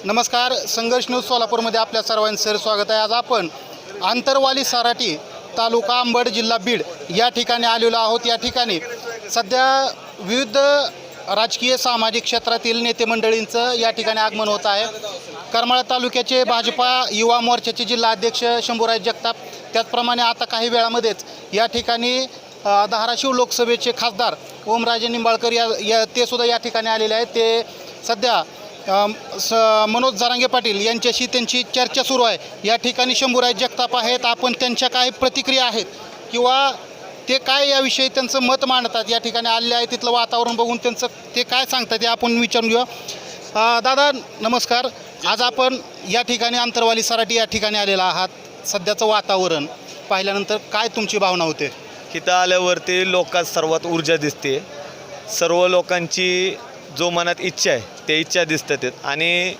नमस्कार संघर्ष न्यूज सोलापूरमध्ये आपल्या सर्वांचं सर स्वागत आहे. आज आपण आंतरवाली सराठी तालुका अंबड जिल्हा बीड या ठिकाणी आलेलो आहोत. या ठिकाणी सध्या विविध राजकीय सामाजिक क्षेत्रातील नेते मंडळींचं या ठिकाणी आगमन होत आहे. करमाळा तालुक्याचे भाजपा युवा मोर्चाचे जिल्हा अध्यक्ष शंभूराज जगताप त्याचप्रमाणे आता काही वेळामध्येच या ठिकाणी धाराशिव लोकसभेचे खासदार ओमराजे निंबाळकर या या ते सुद्धा या ठिकाणी आलेले आहेत. ते सध्या स मनोज जारांगे पाटील यांच्याशी त्यांची चर्चा सुरू आहे. या ठिकाणी शंभूराज जगताप आहेत. आपण त्यांच्या काय प्रतिक्रिया आहेत? किंवा ते काय याविषयी त्यांचं मत मांडतात? या ठिकाणी आलेले आहे तिथलं वातावरण बघून त्यांचं ते काय सांगतात ते आपण विचारून घेऊ. दादा नमस्कार. आज आपण या ठिकाणी अंतरवाली सराठी या ठिकाणी आलेला आहात. सध्याचं वातावरण पाहिल्यानंतर काय तुमची भावना होते? तिथं आल्यावरती लोकात सर्वात ऊर्जा दिसते. सर्व लोकांची जो मनात इच्छा आहे ते इच्छा दिसतात आणि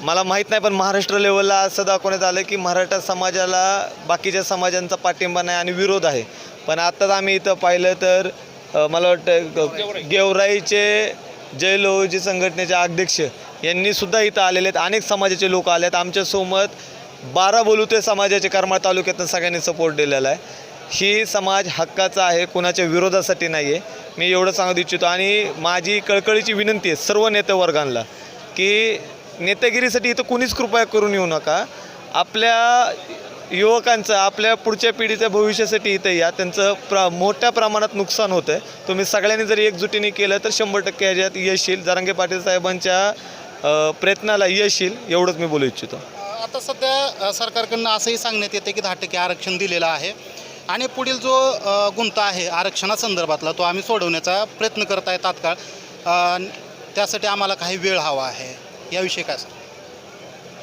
मला माहीत नाही पण महाराष्ट्र लेवलला असं दाखवण्यात आलं की मराठा समाजाला बाकीच्या समाजांचा पाठिंबा नाही आणि विरोध आहे. पण आत्ताच आम्ही इथं पाहिलं तर मला वाटतं ग- गेवराईचे जय लोहजी संघटनेचे अध्यक्ष यांनीसुद्धा इथं आलेले आहेत. अनेक समाजाचे लोक आले आहेत. आमच्यासोबत बारा बोलुते समाजाचे करमाळ तालुक्यातून सगळ्यांनी सपोर्ट दिलेला आहे. ही समाज हक्काचा आहे कोणाच्या विरोधासाठी नाही आहे मी एवढं सांगू इच्छितो. आणि माझी कळकळीची विनंती आहे सर्व नेतेवर्गांना की नेतेगिरीसाठी इथं कुणीच कृपया करून येऊ नका. आपल्या युवकांचं आपल्या पुढच्या पिढीच्या भविष्यासाठी इथं या. त्यांचं प्र मोठ्या प्रमाणात नुकसान होतं आहे तुम्ही सगळ्यांनी जर एकजुटीने केलं तर शंभर टक्के ह्याच्यात यश येईल जरांगे पाटील साहेबांच्या प्रयत्नाला यश येईल एवढंच मी बोलू इच्छितो. आता सध्या सरकारकडनं असंही सांगण्यात येते की दहा टक्के आरक्षण दिलेलं आहे. आणि पुढील जो गुंता आहे आरक्षणासंदर्भातला तो आम्ही सोडवण्याचा प्रयत्न करत आहे तात्काळ. त्यासाठी आम्हाला काही वेळ हवा आहे. याविषयी काय सर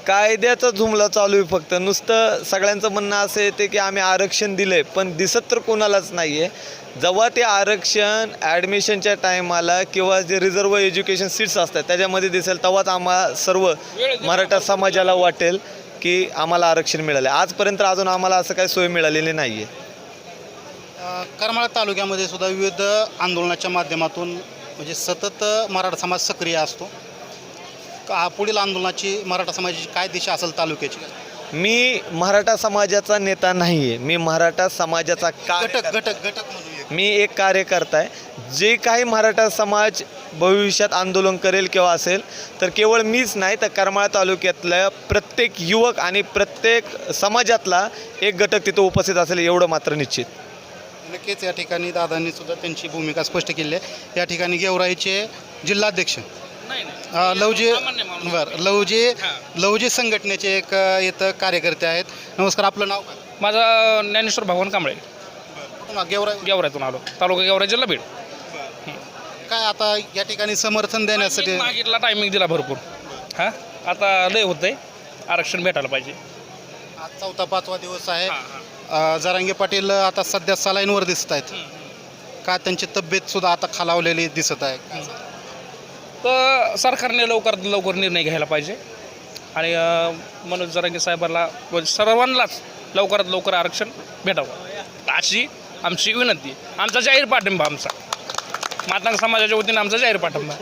कायद्याचा झुमला चालू आहे फक्त. नुसतं सगळ्यांचं म्हणणं असं येते की आम्ही आरक्षण दिलं आहे पण दिसत तर कोणालाच नाही आहे जेव्हा ते आरक्षण ॲडमिशनच्या टायमाला किंवा जे रिझर्व एज्युकेशन सीट्स असतात त्याच्यामध्ये दिसेल तेव्हाच आम्हा सर्व मराठा समाजाला वाटेल की आम्हाला आरक्षण मिळालं आहे आजपर्यंत अजून आम्हाला असं काही सोय मिळालेली नाही आहे करमाळा तालुक्यामध्ये सुद्धा विविध आंदोलनाच्या माध्यमातून म्हणजे सतत मराठा समाज सक्रिय असतो. का पुढील आंदोलनाची मराठा समाजाची काय दिशा असेल तालुक्याची? मी मराठा समाजाचा नेता नाही आहे मी मराठा समाजाचा का घटक घटक घटक म्हणून. मी एक कार्यकर्ता आहे जे काही मराठा समाज भविष्यात आंदोलन करेल किंवा असेल तर केवळ मीच नाही तर करमाळा तालुक्यातल्या प्रत्येक युवक आणि प्रत्येक समाजातला एक घटक तिथं उपस्थित असेल एवढं मात्र निश्चित. नक्कीच या ठिकाणी दादांनी सुद्धा त्यांची भूमिका स्पष्ट केली आहे. या ठिकाणी गेवराईचे जिल्हाध्यक्ष. अ, लवजी बरं लवजी लवजी संघटनेचे एक अ, इथं कार्यकर्ते आहेत. नमस्कार आपलं नाव काय? माझा ज्ञानेश्वर भगवान कांबळे. पुन्हा गेवराई? गेवरायतून आलो. तालुका गेवराई जिल्हा बीड. काय आता या ठिकाणी समर्थन देण्यासाठी मागितला टायमिंग दिला भरपूर. हां? आता लय होतंय. आरक्षण भेटायला पाहिजे. आज चौथा पाचवा दिवस आहे. हां, हां. अ, जरांगे पाटील आता सध्या सलाईनवर दिसत आहेत. का त्यांची तब्येत सुद्धा आता खालावलेली दिसत आहे? तर सरकारने लवकरात लवकर निर्णय घ्यायला पाहिजे. आणि मनोज जरांगे साहेबांना म्हणजे सर्वांनाच लवकरात लवकर आरक्षण भेटावं. अशी आमची विनंती. आमचा जाहीर पाठिंबा आमचा. मातांग समाजाच्या वतीने आमचा जाहीर पाठिंबा.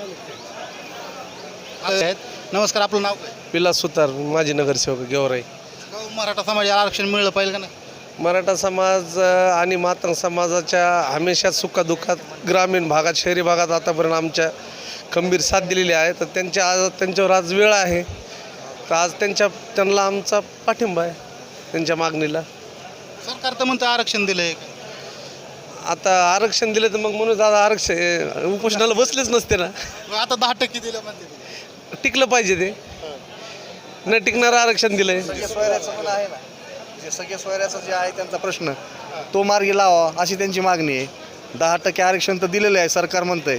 आहेत. नमस्कार आपलं नाव विलास सुतार माजी नगरसेवक गेवराई. मराठा समाजाला आरक्षण मिळलं पाहिजे का नाही? मराठा समाज आणि मातंग समाजाच्या हमेशा सुखादुःखात ग्रामीण भागात शहरी भागात आतापर्यंत आमच्या खंबीर साथ दिलेली आहे. तर त्यांच्या आज त्यांच्यावर आज वेळ आहे. तर आज त्यांच्या त्यांना आमचा पाठिंबा आहे त्यांच्या मागणीला. सरकार तर म्हणतं आरक्षण दिलंय. आता आरक्षण दिलं तर मग म्हणून दादा आरक्षण उपोषणाला बसलेच नसते ना. आता दहा टक्के दिलं म्हणते. टिकलं पाहिजे ते. न टिकणारं आरक्षण पण आहे ना जे सगळे सोयऱ्याचं जे आहे त्यांचा प्रश्न तो मार्गी लावा अशी त्यांची मागणी आहे. दहा टक्के आरक्षण तर दिलेलं आहे सरकार म्हणतंय.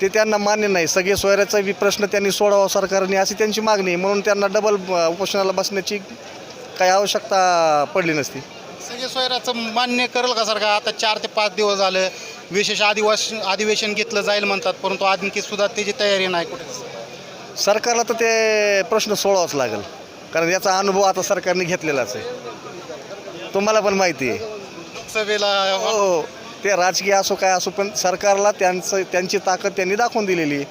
ते त्यांना मान्य नाही सगळे सोयऱ्याचा बी प्रश्न त्यांनी सोडावा सरकारने अशी त्यांची मागणी आहे. म्हणून त्यांना डबल उपोषणाला बसण्याची काही आवश्यकता पडली नसती. सगळे सोयऱ्याचं मान्य करेल का सरकार? आता चार ते पाच दिवस झालं विशेष आदिवासी अधिवेशन घेतलं जाईल म्हणतात परंतु आणखी सुद्धा त्याची तयारी नाही कुठे. सरकारला तर ते प्रश्न सोडावाच लागेल. कारण याचा अनुभव आता सरकारने घेतलेलाच आहे. तुम्हाला पण माहिती आहे. लोकसभेला हो ते राजकीय असो काय असो पण सरकारला त्यांचं त्यांची ताकद त्यांनी दाखवून दिलेली आहे.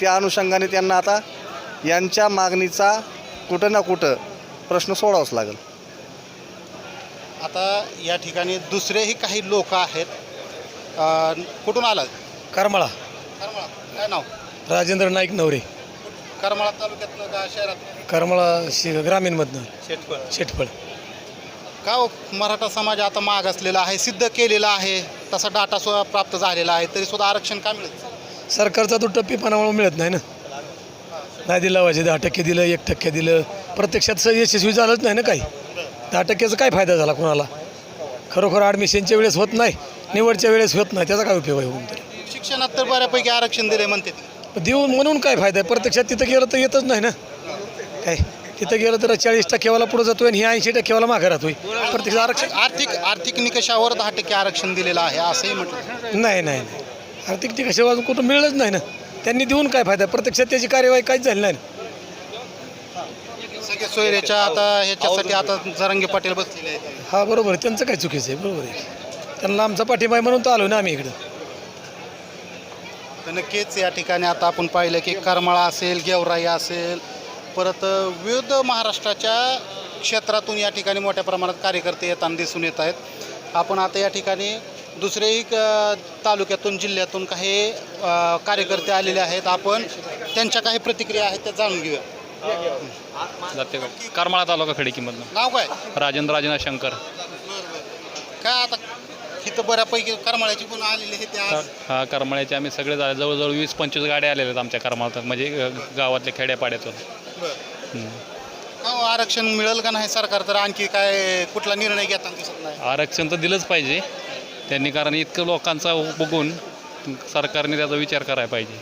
त्या अनुषंगाने त्यांना आता यांच्या मागणीचा कुठं ना कुठं प्रश्न सोडावाच लागेल. आता या ठिकाणी दुसरेही काही लोक आहेत. अ, कुठून आलात? करमाळा. करमाळा. काय नाव? राजेंद्र नाईक नवरे. करमाळा तालुक्यातलं का शहरात करमाळा शि ग्रामीणमधनं. शेतफळ शेटफळ. का हो, मराठा समाज आता माग असलेला आहे सिद्ध केलेला आहे तसा डाटा सुद्धा प्राप्त झालेला आहे तरी सुद्धा आरक्षण का मिळत सरकारचा तो टप्पीपणामुळे मिळत नाही ना. नाही दिला पाहिजे दहा टक्के दिलं एक टक्के दिलं. प्रत्यक्षात स- यशस्वी झालंच नाही ना काही. दहा टक्क्याचा काय फायदा झाला कोणाला? खरोखर ॲडमिशनच्या वेळेस होत नाही निवडच्या वेळेस होत नाही त्याचा काय उपयोग आहे होऊन तरी? शिक्षणात तर बऱ्यापैकी आरक्षण दिले म्हणते देऊन म्हणून काय फायदा आहे? प्रत्यक्षात तिथं गेलं तर येतच नाही ना. काय? तिथं गेलं तर चाळीस टक्केवाला पुढे जातोय आणि ही ऐंशी टक्केवाला मागे राहतोय. प्रत्यक्ष आरक्षण आर्थिक आर्थिक निकषावर दहा टक्के आरक्षण दिलेलं आहे असंही म्हटलं. नाही नाही नाही. आर्थिक वाजून कुठं मिळलंच नाही ना. त्यांनी देऊन काय फायदा? प्रत्यक्षात त्याची कार्यवाही काहीच झाली नाही. सगळे सोयरेच्या आता ह्याच्यासाठी आता जरंगे पाटील बसलेले आहेत. हा बरोबर आहे. त्यांचं काय चुकीचं आहे? बरोबर आहे. त्यांना आमचा पाठिंबा आहे म्हणून तर आलो ना आम्ही इकडं. तर नक्कीच या ठिकाणी आता आपण पाहिलं की करमाळा असेल गेवराई असेल परत विविध महाराष्ट्राच्या क्षेत्रातून या ठिकाणी मोठ्या प्रमाणात कार्यकर्ते येताना दिसून येत आहेत. आपण आता या ठिकाणी दुसरेही क- तालुक्यातून जिल्ह्यातून काही कार्यकर्ते आलेले आहेत. आपण त्यांच्या काही प्रतिक्रिया आहेत त्या जाणून घेऊया. जाते करमाळा तालुका खडकीमधनं. नाव काय? राजेंद्र राजेनाथ शंकर. काय आता इथं बऱ्यापैकी करमाळ्याची पण आलेली आहे ते आज हा करमाळ्याचे आम्ही सगळे झाले जवळजवळ वीस पंचवीस गाड्या आलेल्या आहेत आमच्या करमाळा म्हणजे अ, गावातल्या खेड्यापाड्यातून. का हो, आरक्षण मिळेल का नाही सरकार तर आणखी काय कुठला निर्णय घेताना दिसत नाही. आरक्षण तर दिलंच पाहिजे. त्यांनी कारण इतकं लोकांचा बघून सरकारने त्याचा विचार करायला पाहिजे.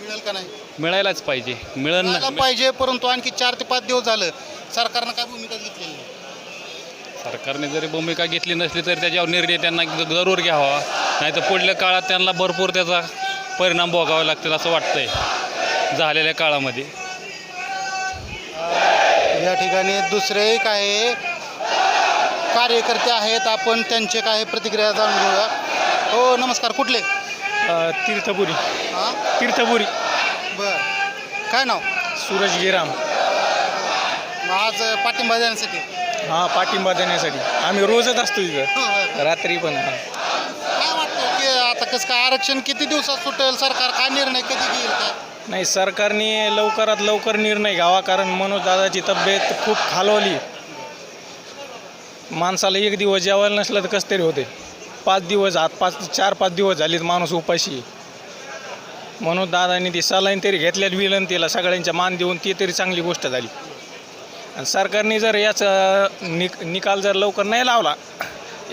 मिळेल का नाही? मिळायलाच पाहिजे. मिळन मिळायला पाहिजे परंतु आणखी चार ते पाच दिवस झालं. सरकारनं काय भूमिका घेतलेली नाही. सरकारने जरी भूमिका घेतली नसली तरी त्याच्यावर निर्णय त्यांना जरूर घ्यावा. नाही तर पुढल्या काळात त्यांना भरपूर त्याचा परिणाम भोगावे लागतील असं वाटतंय. झालेल्या काळामध्ये. या ठिकाणी दुसरे काही कार्यकर्ते आहेत. आपण त्यांचे काही प्रतिक्रिया जाणून घेऊया. हो नमस्कार. कुठले? तीर्थपुरी. हां? तीर्थपुरी. बर. काय नाव? सूरज गिराम. आज पाठिंबा देण्यासाठी? हा पाठिंबा देण्यासाठी. आम्ही रोजच असतो इथं. रात्री पण. कसं काय आरक्षण किती दिवसात सुटेल? सरकार काय निर्णय कधी घेईल काय नाही सरकारने लवकरात लवकर निर्णय घ्यावा कारण मनोज दादाची तब्येत खूप खालवली. माणसाला एक दिवस जेवायला नसलं तर कसं तरी होते. पाच दिवस आत पाच चार पाच दिवस झालेत माणूस उपाशी. मनोज म्हणून दादानी ती सलाईन तरी घेतल्यात विलंतीला सगळ्यांच्या मान देऊन ती तरी चांगली गोष्ट झाली. आणि सरकारने जर याचा निक निकाल जर लवकर नाही लावला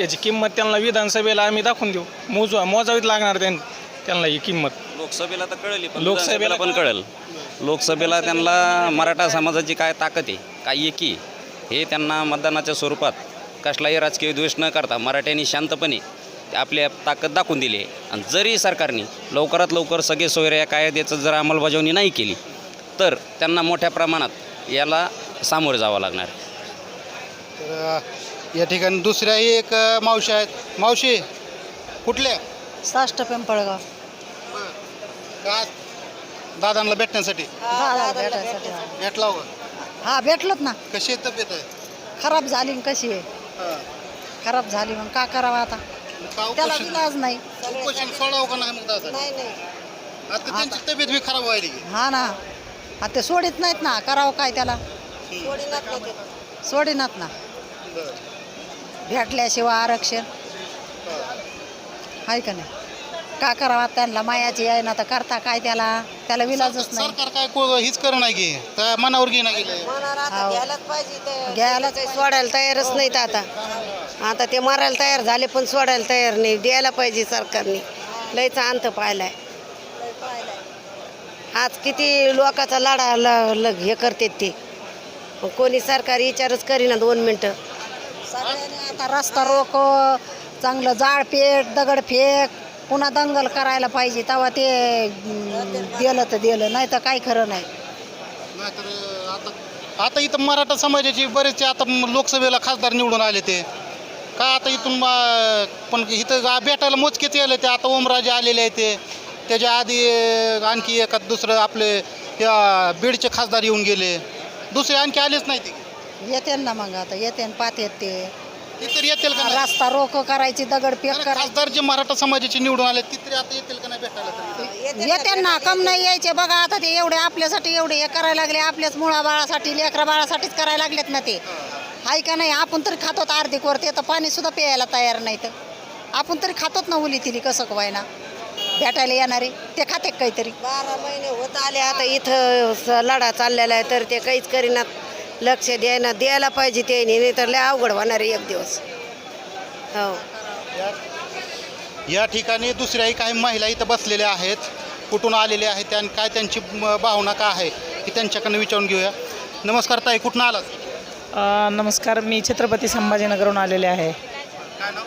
याची किंमत त्यांना विधानसभेला आम्ही दाखवून देऊ. मोजवा मोजावीच लागणार त्यां त्यांना ही किंमत. लोकसभेला तर कळली पण लोकसभेला पण कळेल. लोकसभेला त्यांना मराठा समाजाची काय ताकद आहे काय एकी हे त्यांना मतदानाच्या स्वरूपात कसलाही राजकीय द्वेष न करता मराठ्यांनी शांतपणे ते आपली ताकद दाखवून दिली आहे. आणि जरी सरकारने लवकरात लवकर सगळे सोयरे या कायद्याचं जर अंमलबजावणी नाही केली तर त्यांना मोठ्या प्रमाणात याला सामोरे जावं लागणार. तर या ठिकाणी दुसऱ्याही एक अ, मावशी आहेत. मावशी कुठल्या? साष्ट पिंपळगाव. का? दादांना भेटण्यासाठी? भेटायसाठी. भेटला हो. हा भेटलोत ना. कशी आहे तब्येत आहे? खराब झाली न कशी आहे? हा. खराब झाली मग का करावं आता? का त्याला उपोषण इलाज नाही. उपोषण सोडावं का नाही मग दादा नाही नाही. आता त्यांची तब्येत बी खराब व्हायली की. हा ना. आता ते सोडित नाहीत ना. करावं काय त्याला? सोडिनात ना. बरं. भेटल्याशिवाय आरक्षण. आहे का नाही? का करावं त्यांना? मायाची आहे ना तर करता काय त्याला? त्याला विलाजच नाही. सरकार काय को- हीच कर नाही की? त्या मनावर घे नाही गेलं घ्यायला सोडायला तयारच नाहीत आता. आता ते मारायला तयार झाले पण सोडायला तयार नाही. द्यायला पाहिजे सरकारने. लयचा अंत पाहिलाय. आज किती लोकाचा लढा ल- ल- हे करतात ते. कोणी सरकार विचारच करीना दोन मिनटं. सगळ्यांनी आता रस्ता रोको चांगलं जाळ दगडफेक दगड फेक पुन्हा दंगल करायला पाहिजे तेव्हा ते दिलं तर दिलं नाही तर काही खरं नाही. नाहीतर आता आता इथं मराठा समाजाची बरेचसे आता लोकसभेला खासदार निवडून आले ते. का आता इथून म- पण इथं गा- भेटायला मोजकेच आले ते. आता ओमराजे आलेले आहेत ते. त्याच्या आधी आणखी एखाद दुसरं आपले या बीडचे खासदार येऊन गेले. दुसरे आणखी आलेच नाही ते येते ना मग आता येते न पाहत येते. ते तरी येतील का नाही? रस्ता रोको करायची दगड अरे करायची खासदार जे मराठा समाजाचे निवडून आले ते तरी आता येतील का नाही भेटायला तरी? येते ना कम नाही यायचे. बघा आता ते एवढे आपल्यासाठी एवढे हे करायला लागले आपल्याच मुळा बाळासाठी लेकरा बाळासाठीच करायला लागलेत ना ते. हाय का नाही आपण तरी खातोत अर्धिक वर ते तर पाणी सुद्धा प्यायला तयार नाही तर आपण तरी खातोत ना उली तिली कसं व्हायना? भेटायला येणारे ते खाते काहीतरी? बारा महिने होत आले आता इथं स- लढा चाललेला आहे तर ते काहीच करीनात. लक्ष द्यायना द्यायला पाहिजे ते नाही तर लय अवघड होणार आहे एक दिवस. हो. या ठिकाणी दुसऱ्याही काही महिला इथं बसलेल्या आहेत कुठून आलेल्या आहेत आणि काय त्यांची म- भावना काय आहे ही त्यांच्याकडनं विचारून घेऊया. नमस्कार ताई कुठून आलात? अ, नमस्कार मी छत्रपती संभाजीनगरहून आलेले आहे. काय नाव?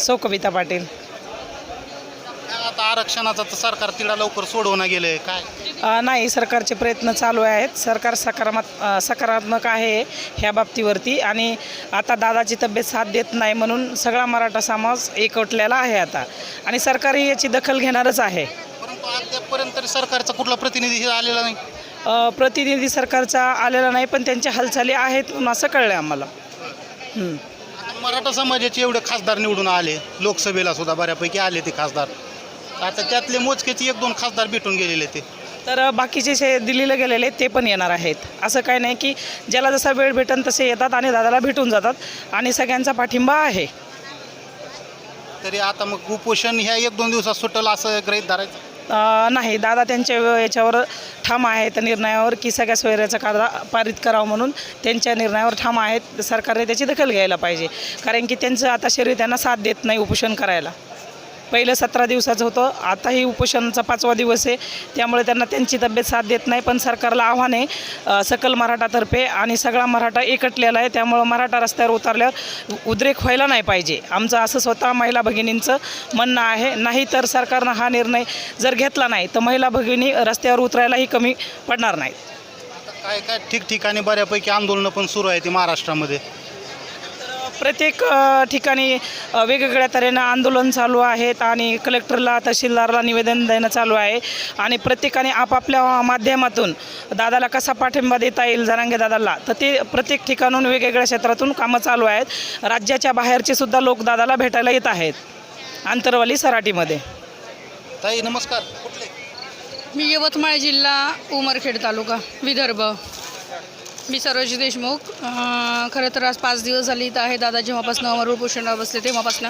सौ कविता पाटील. काय आता आरक्षणाचा तर सरकार तिला लवकर सोडवणं गेलंय काय? नाही सरकारचे प्रयत्न चालू आहेत. सरकार सकारात्मक सकारात्मक आहे ह्या बाबतीवरती आणि आता दादाची तब्येत साथ देत नाही म्हणून सगळा मराठा समाज एकवटलेला आहे आता आणि सरकारही याची दखल घेणारच आहे. परंतु अद्यापपर्यंत तरी सरकारचा कुठला प्रतिनिधी आलेला नाही. प्रतिनिधी सरकारचा आलेला नाही पण त्यांच्या हालचाली आहेत म्हणून असं कळलं आम्हाला. मराठा समाजाचे एवढे खासदार निवडून आले लोकसभेला सुद्धा बऱ्यापैकी आले ते खासदार. आता त्यातले मोजकेच एक दोन खासदार भेटून गेलेले ते. तर बाकीचे जे दिल्लीला गेलेले ते पण येणार आहेत. असं काय नाही की ज्याला जसा वेळ भेटेल तसे येतात आणि दादाला भेटून जातात आणि सगळ्यांचा पाठिंबा आहे. तरी आता मग उपोषण ह्या एक दोन दिवसात सुटल असं गृहीत धरायचं? अं, नाही. दादा त्यांच्या याच्यावर ठाम आहेत निर्णयावर की सगळ्या सोयऱ्याचा कायदा पारित करावा म्हणून त्यांच्या निर्णयावर ठाम आहेत. सरकारने त्याची दखल घ्यायला पाहिजे. कारण की त्यांचं आता शरीर त्यांना साथ देत नाही उपोषण करायला. पहिलं सतरा दिवसाचं होतं. आताही उपोषणाचा पाचवा दिवस आहे. त्यामुळे त्यांना त्यांची तब्येत साथ देत नाही पण सरकारला आव्हान आहे सकल मराठातर्फे आणि सगळा मराठा एकटलेला आहे. त्यामुळं मराठा रस्त्यावर उतरल्यावर उद्रेक व्हायला नाही पाहिजे. आमचं असं स्वतः महिला भगिनींचं म्हणणं आहे. नाही तर सरकारनं हा निर्णय जर घेतला नाही तर महिला भगिनी रस्त्यावर उतरायलाही कमी पडणार नाहीत. काय काय ठिकठिकाणी बऱ्यापैकी आंदोलनं पण सुरू आहे ती महाराष्ट्रामध्ये. प्रत्येक ठिकाणी वेगवेगळ्या तऱ्हेनं आंदोलन चालू आहेत आणि कलेक्टरला तहसीलदारला निवेदन देणं चालू आहे. आणि प्रत्येकाने आपापल्या माध्यमातून दादाला कसा पाठिंबा देता येईल जरांगे दादाला तर ते प्रत्येक ठिकाणून वेगवेगळ्या क्षेत्रातून कामं चालू आहेत. राज्याच्या बाहेरचे सुद्धा लोक दादाला भेटायला येत आहेत. आंतरवाली सराटीमध्ये. ताई नमस्कार. कुठले? मी यवतमाळ जिल्हा उमरखेड तालुका विदर्भ. मी सरोज देशमुख. खरं तर आज पाच दिवस झाली इथं आहे दादा जेव्हापासून अमरूळ पोषणावर बसले तेव्हापासून.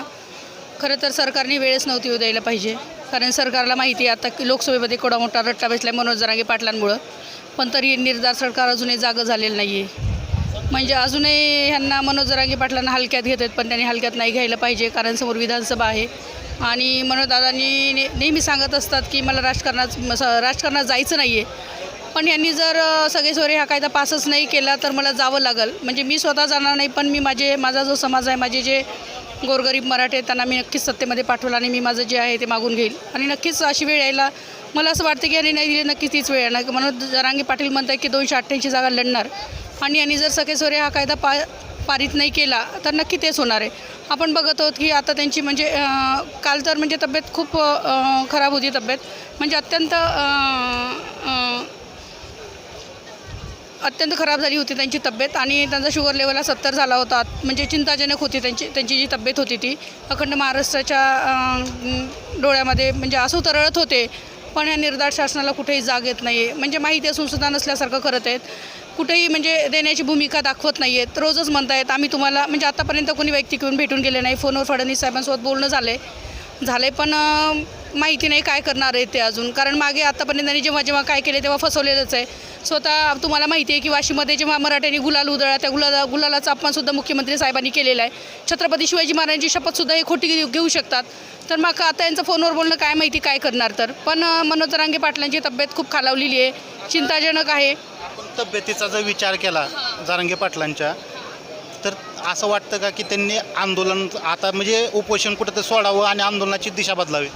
खरं तर सरकारने वेळच नव्हती होऊ द्यायला पाहिजे. कारण सरकारला माहिती आहे आता की लोकसभेमध्ये कोडा मोठा रट्टा बसला आहे मनोज जरांगे पाटलांमुळं. पण तरी निर्धार सरकार अजूनही जागं झालेलं नाही आहे म्हणजे अजूनही ह्यांना मनोज जरांगे पाटलांना हलक्यात घेत आहेत पण त्यांनी हलक्यात नाही घ्यायला पाहिजे कारण समोर विधानसभा आहे. आणि मनोजदादांनी ने नेहमी सांगत असतात की मला राजकारणात म- स- राजकारणात जायचं नाही आहे पण यांनी जर अ, सगळे हा कायदा पासच नाही केला तर मला जावं लागेल. म्हणजे मी स्वतः जाणार नाही पण मी माझे माझा जो समाज आहे माझे जे गोरगरीब मराठे आहेत त्यांना मी नक्कीच सत्तेमध्ये पाठवलं आणि मी माझं जे आहे ते मागून घेईल. आणि नक्कीच अशी वेळ यायला मला असं वाटतं की यांनी नाही दिली नक्कीच तीच वेळ येणार. म्हणून जरांगी पाटील म्हणत आहे की दोनशे अठ्ठ्याऐंशी जागा लढणार. आणि यांनी जर सगळे हा कायदा पा पारित नाही केला तर नक्की तेच होणार आहे. आपण बघत आहोत की आता त्यांची म्हणजे काल तर म्हणजे तब्येत खूप खराब होती तब्येत. म्हणजे अत्यंत अत्यंत खराब झाली होती त्यांची तब्येत आणि त्यांचा शुगर लेवलला सत्तर झाला होता. म्हणजे चिंताजनक होती त्यांची त्यांची जी तब्येत होती ती. अखंड महाराष्ट्राच्या डोळ्यामध्ये म्हणजे आसू तरळत होते. पण या निर्धार शासनाला कुठेही जाग येत नाही आहे म्हणजे माहिती असून सुद्धा नसल्यासारखं करत आहेत. कुठेही म्हणजे देण्याची भूमिका दाखवत नाही आहेत रोजच म्हणतायत आम्ही तुम्हाला म्हणजे आतापर्यंत कोणी व्यक्ती येऊन भेटून गेले नाही. फोनवर फडणवीस साहेबांसोबत बोलणं झालं आहे झाले. पण माहिती नाही काय करणार आहे ते अजून. कारण मागे आतापर्यंत त्यांनी जेव्हा जेव्हा काय केले तेव्हा फसवलेलंच आहे. स्वतः तुम्हाला माहिती आहे की वाशीमध्ये जेव्हा मराठ्यांनी गुलाल उधळा त्या गुलाला गुलालाचा अपमानसुद्धा मुख्यमंत्री साहेबांनी केलेला आहे. छत्रपती शिवाजी महाराजांची शपथसुद्धा हे खोटी घेऊ शकतात. तर मग आता यांचं फोनवर बोलणं काय माहिती काय करणार तर. पण मनोज रांगे पाटलांची तब्येत खूप खालावलेली आहे. चिंताजनक आहे. तब्येतीचा जर विचार केला जारंगे पाटलांच्या तर असं वाटतं का की त्यांनी आंदोलन आता म्हणजे उपोषण कुठं सोडावं आणि आंदोलनाची दिशा बदलावी?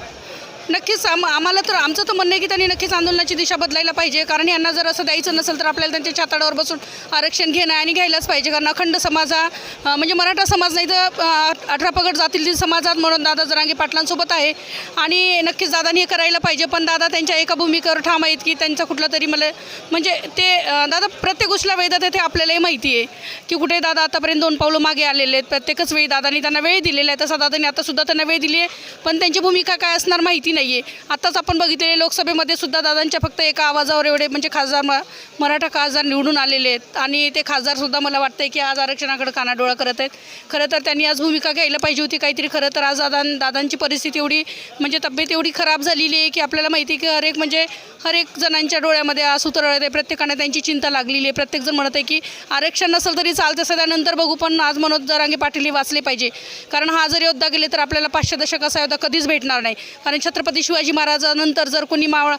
नक्कीच आम आम्हाला तर आमचं तर म्हणणं आहे की त्यांनी नक्कीच आंदोलनाची दिशा बदलायला पाहिजे. कारण यांना जर असं द्यायचं नसेल तर आपल्याला त्यांच्या छाताडावर बसून आरक्षण घेणं आणि घ्यायलाच पाहिजे. कारण अखंड समाजा हा म्हणजे मराठा समाज नाही तर अठरा पगड जातील समाजात म्हणून दादा जरांगे पाटलांसोबत आहे. आणि नक्कीच दादानी हे करायला पाहिजे. पण दादा त्यांच्या एका भूमिकेवर ठाम आहेत की त्यांचा कुठला तरी मला म्हणजे ते दादा प्रत्येक गोष्टीला वेळ देतात हे आपल्यालाही माहिती आहे. की कुठे दादा आतापर्यंत दोन पावलं मागे आलेले आहेत. प्रत्येकच वेळी दादानी त्यांना वेळ दिलेला आहे. तसा दादानी आतासुद्धा त्यांना वेळ दिली आहे. पण त्यांची भूमिका काय असणार माहिती नाही आहे आत्ताच आपण बघितलेले लोकसभेमध्ये सुद्धा दादांच्या फक्त एका आवाजावर एवढे म्हणजे खासदार म- मराठा खासदार निवडून आलेले आहेत. आणि ते खासदारसुद्धा मला वाटतं की आज आरक्षणाकडे कानाडोळा करत आहेत. खरं तर त्यांनी आज भूमिका घ्यायला पाहिजे होती काहीतरी. खरं तर आज दादा दादांची परिस्थिती एवढी म्हणजे तब्येत एवढी खराब झालेली आहे की आपल्याला माहिती आहे की हर एक म्हणजे हरेक जणांच्या डोळ्यामध्ये आसू तरळत आहे. प्रत्येकाने त्यांची चिंता लागलेली आहे. प्रत्येकजण म्हणत आहे की आरक्षण नसेल तरी चालतं. त्यानंतर बघू पण आज मनोज जरांगे पाटील हे वाचले पाहिजे. कारण हा जर योद्धा गेले तर आपल्याला पाचशे दशक असा योद्धा कधीच भेटणार नाही. कारण छत्रपती शिवाजी महाराजानंतर जर कोणी मावळ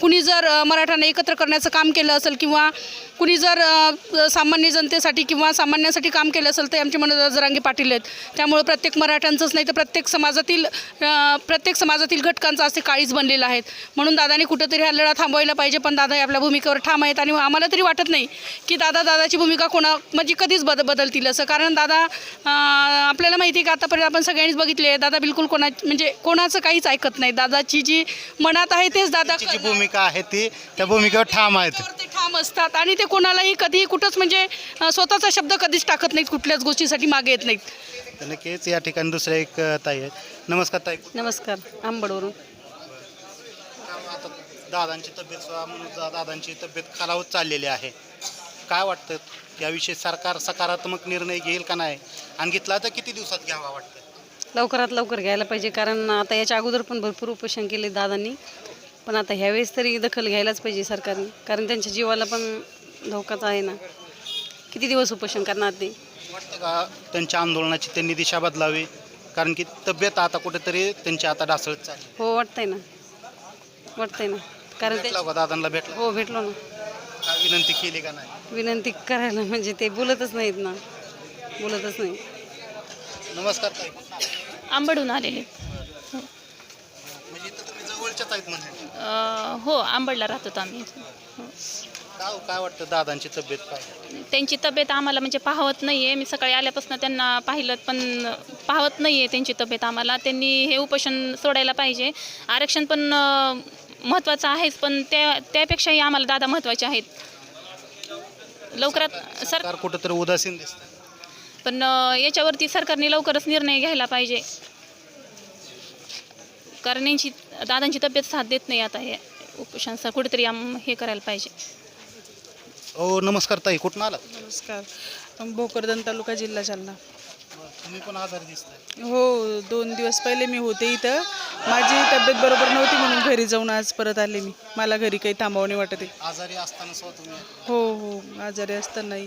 कुणी जर मराठ्यांना एकत्र करण्याचं काम केलं असेल किंवा कुणी जर सामान्य जनतेसाठी किंवा सामान्यांसाठी काम केलं असेल तर आमचे मनोज जरांगे पाटील आहेत. त्यामुळे प्रत्येक मराठ्यांचंच नाही तर प्रत्येक समाजातील प्रत्येक समाजातील घटकांचा असे काळीच बनलेलं आहेत. म्हणून दादाने कुठंतरी हा लढा थांबवायला पाहिजे पण दादा हे आपल्या भूमिकेवर ठाम आहेत आणि आम्हाला तरी वाटत नाही की दादा दादाची भूमिका कोणा म्हणजे कधीच बद बदलतील असं. कारण दादा आपल्याला माहिती आहे की आतापर्यंत आपण सगळ्यांनीच बघितले दादा बिलकुल कोणा म्हणजे कोणाचं काहीच ऐकत नाही. दादाची जी मनात आहे तेच दादा जी करणार. भूमिका आहे ती त्या भूमिकेवर ठाम आहेत. त्यावर ते ठाम असतात आणि ते कोणालाही कधी कुठंच म्हणजे अं, स्वतःचा शब्द कधीच टाकत नाहीत कुठल्याच गोष्टीसाठी मागे येत नाहीत. तर नक्कीच या ठिकाणी दुसऱ्या एक अ, ताई आहेत. नमस्कार ताई. नमस्कार आंबडवरून. आता दादांची तब्येत सुद्धा म्हणून दा- दादांची तब्येत खालावत चाललेली आहे. काय वाटतं? याविषयी सरकार सकारात्मक निर्णय घेईल का नाही? आणि घेतला तर किती दिवसात घ्यावा वाटतं? लवकरात लवकर घ्यायला पाहिजे. कारण आता याच्या अगोदर पण भरपूर उपोषण केले दादांनी. पण आता ह्यावेळेस तरी दखल घ्यायलाच पाहिजे सरकारने. कारण त्यांच्या जीवाला पण धोकाच आहे ना. किती दिवस उपोषण करणार ते? वाटतं का त्यांच्या आंदोलनाची त्यांनी दिशा बदलावी? कारण की तब्येत आता कुठेतरी त्यांची आता ढासळत चालली हो वाटतंय ना. वाटतंय ना. कारण ते भेटला का दादांना? भेटला. हो भेटलो ना. काय विनंती केली का नाही? विनंती करायला म्हणजे ते बोलतच नाहीत ना. बोलतच नाही नमस्कार ताई. आंबडून आलेले म्हणजे इथं तुम्ही जवळच्याच आहेत म्हणजे अ, हो आंबडला राहतो आम्ही काय काय वाटतं दादांची तब्येत काय? त्यांची तब्येत आम्हाला म्हणजे पाहवत नाही आहे मी सकाळी आल्यापासून त्यांना पाहिलं पण पाहवत नाही आहे त्यांची तब्येत आम्हाला. त्यांनी हे उपोषण सोडायला पाहिजे. आरक्षण पण अ, महत्त्वाचं आहेच पण त्या त्यापेक्षाही आम्हाला दादा महत्त्वाचे आहेत. लवकरात सर सरकार कुठेतरी उदासीन दिसतं पण याच्यावरती सरकारने लवकरच निर्णय घ्यायला पाहिजे. कारण यांची दादांची तब्येत साथ देत नाही आता हे उपोषणाचं. कुठेतरी आम हे करायला पाहिजे. हो नमस्कार ताई. कुठून आलात? नमस्कार. भोकरदन तालुका जिल्हा जालना. तुम्ही पण आजारी दिसताय. हो दोन दिवस पहिले मी होते इथं. माझी तब्येत बरोबर नव्हती म्हणून घरी जाऊन आज परत आले मी. मला घरी काही थांबावं नाही वाटत आहे. आजारी असताना तुम्ही हो हो आजारी असतानाही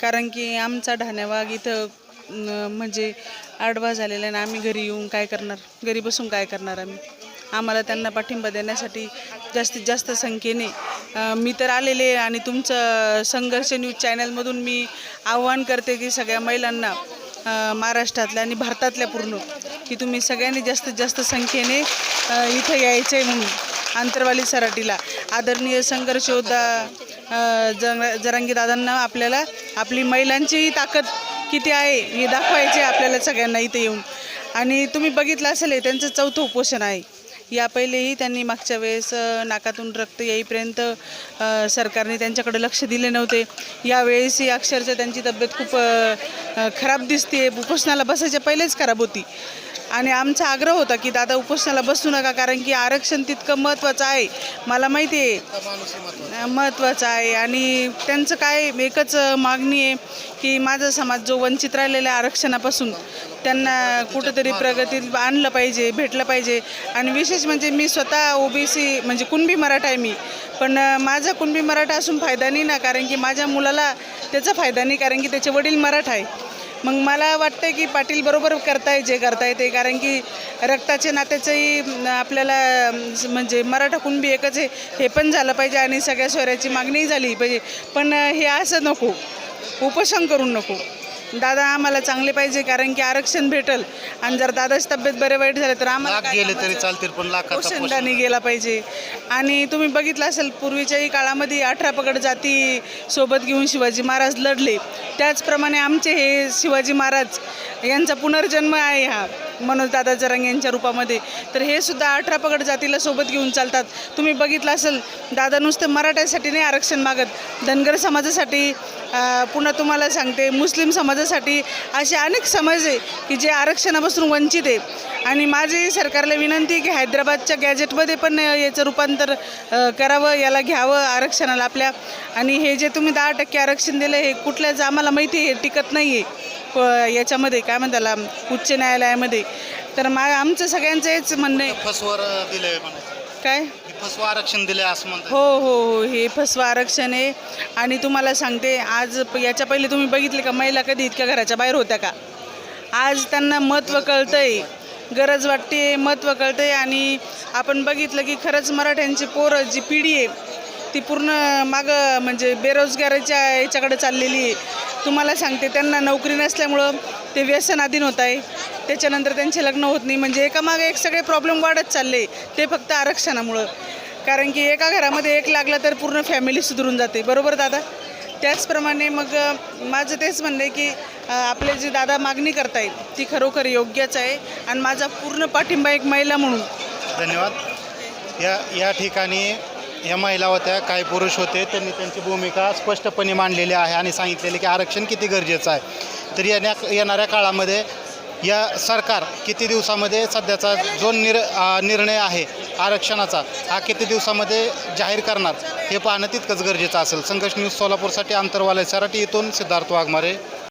कारण की आमचा ढाण्यावाग इथं न, म्हणजे आडवा झालेला आहे आणि आम्ही घरी येऊन काय करणार? घरी बसून काय करणार आम्ही? आम्हाला त्यांना पाठिंबा देण्यासाठी जास्तीत जास्त संख्येने अ, मी तर आलेले आणि तुमचं संघर्ष न्यूज चॅनलमधून मी आव्हान करते की सगळ्या महिलांना महाराष्ट्रातल्या आणि भारतातल्या पूर्ण की तुम्ही सगळ्यांनी जास्तीत जास्त संख्येने इथं यायचं आहे म्हणून आंतरवाली सराटीला. आदरणीय संघर्ष योद्धा अ, जरांगी दादांना आपल्याला आपली महिलांचीही ताकद किती आहे हे दाखवायचे आपल्याला सगळ्यांना इथे येऊन. आणि तुम्ही बघितलं असेल हे त्यांचं चौथं उपोषण आहे. या पहिलेही त्यांनी मागच्या वेळेस नाकातून रक्त येईपर्यंत सरकारने त्यांच्याकडे लक्ष दिले नव्हते. यावेळेसही अक्षरशः त्यांची तब्येत खूप खराब दिसते उपोषणाला बसायच्या पहिलेच खराब होती. आणि आमचा आग्रह होता की दादा उपोषणाला बसू नका कारण की आरक्षण तितकं महत्त्वाचं आहे. मला माहिती आहे. महत्त्वाचं आहे. आणि त्यांचं काय एकच मागणी आहे की माझा समाज जो वंचित राहिलेला आरक्षणापासून त्यांना कुठंतरी प्रगतीत आणलं पाहिजे भेटलं पाहिजे. आणि विशेष म्हणजे मी स्वतः ओबीसी म्हणजे कुणबी मराठा आहे मी. पण माझा कुणबी मराठा असून फायदा नाही ना कारण की माझ्या मुलाला त्याचा फायदा नाही कारण की त्याचे वडील मराठा आहे. मग मला वाटतं की पाटील बरोबर करताय जे करताय ते. कारण की रक्ताचे नात्याचंही आपल्याला म्हणजे मराठा कुणबी एकच आहे. हे पण झालं पाहिजे आणि सगळ्या स्वराची मागणीही झाली पाहिजे. पण हे असं नको. उपोषण करून नको. दादा आम्हाला चांगले पाहिजे कारण की आरक्षण भेटल. आणि जर दादाची तब्येत बरे वाईट झाले तर आम्हाला लाख काय गेले तरी कामाचं? चालतील पण लाखाचा पोषणदानी गेला पाहिजे. आणि तुम्ही बघितलं असेल पूर्वीच्याही काळामध्ये अठरा पगड जाती सोबत घेऊन शिवाजी महाराज लढले. त्याचप्रमाणे आमचे हे शिवाजी महाराज यांचा पुनर्जन्म आहे हा. मनोज दादा जरंग यांच्या रूपामध्ये. तर हे सुद्धा अठरा पगड जातीला सोबत घेऊन चालतात. तुम्ही बघितलं असेल दादा नुसतं मराठ्यासाठी नाही आरक्षण मागत. धनगर समाजासाठी पुन्हा तुम्हाला सांगते मुस्लिम समाजासाठी असे अनेक समाज आहे की जे आरक्षणापासून वंचित आहे. आणि माझी सरकारला विनंती की हैदराबादच्या गॅजेटमध्ये पण याचं रूपांतर करावं याला घ्यावं आरक्षणाला आपल्या. आणि हे जे तुम्ही दहा टक्के आरक्षण दिलं हे कुठल्याच आम्हाला माहिती आहे हे टिकत नाही आहे प- याच्यामध्ये काय म्हणतात त्याला उच्च न्यायालयामध्ये. तर मा आमचं सगळ्यांचं हेच म्हणणं आहे. फसवर दिले काय? फसवं आरक्षण दिले असं म्हणतात. हो हो हो. हे फसवा आरक्षण आहे. आणि तुम्हाला सांगते आज प- याच्या पहिले तुम्ही बघितले का महिला कधी इतक्या घराच्या बाहेर होत्या का? आज त्यांना महत्त्व कळतंय. गरज वाटते महत्त्व कळतंय. आणि आपण बघितलं की खरंच मराठ्यांची पोरं जी पिढी आहे ती पूर्ण मागं म्हणजे बेरोजगाराच्या याच्याकडे चाललेली आहे. तुम्हाला सांगते त्यांना नोकरी नसल्यामुळं ते व्यसन अधीन होत आहे. त्याच्यानंतर त्यांचे लग्न होत नाही. म्हणजे एकामागे एक सगळे प्रॉब्लेम वाढत चालले ते फक्त आरक्षणामुळं. कारण की एका घरामध्ये एक लागला तर पूर्ण फॅमिली सुधरून जाते. बरोबर दादा? त्याचप्रमाणे मग माझं तेच म्हणणं आहे की आपले जे दादा मागणी करतायत ती खरोखर योग्यच आहे. आणि माझा पूर्ण पाठिंबा एक महिला म्हणून. धन्यवाद. या या ठिकाणी या महिला होत्या काही पुरुष होते त्यांनी त्यांची भूमिका स्पष्टपणे मांडलेली आहे आणि सांगितलेले की आरक्षण किती गरजेचं आहे. तर येण्या येणाऱ्या काळामध्ये या सरकार किती दिवसामध्ये सध्याचा जो निर निर्णय आहे आरक्षणाचा हा किती दिवसामध्ये जाहीर करणार हे पाहणं तितकंच गरजेचं असेल. संघर्ष न्यूज सोलापूरसाठी आंतरवालय सराटी इथून सिद्धार्थ वाघमारे.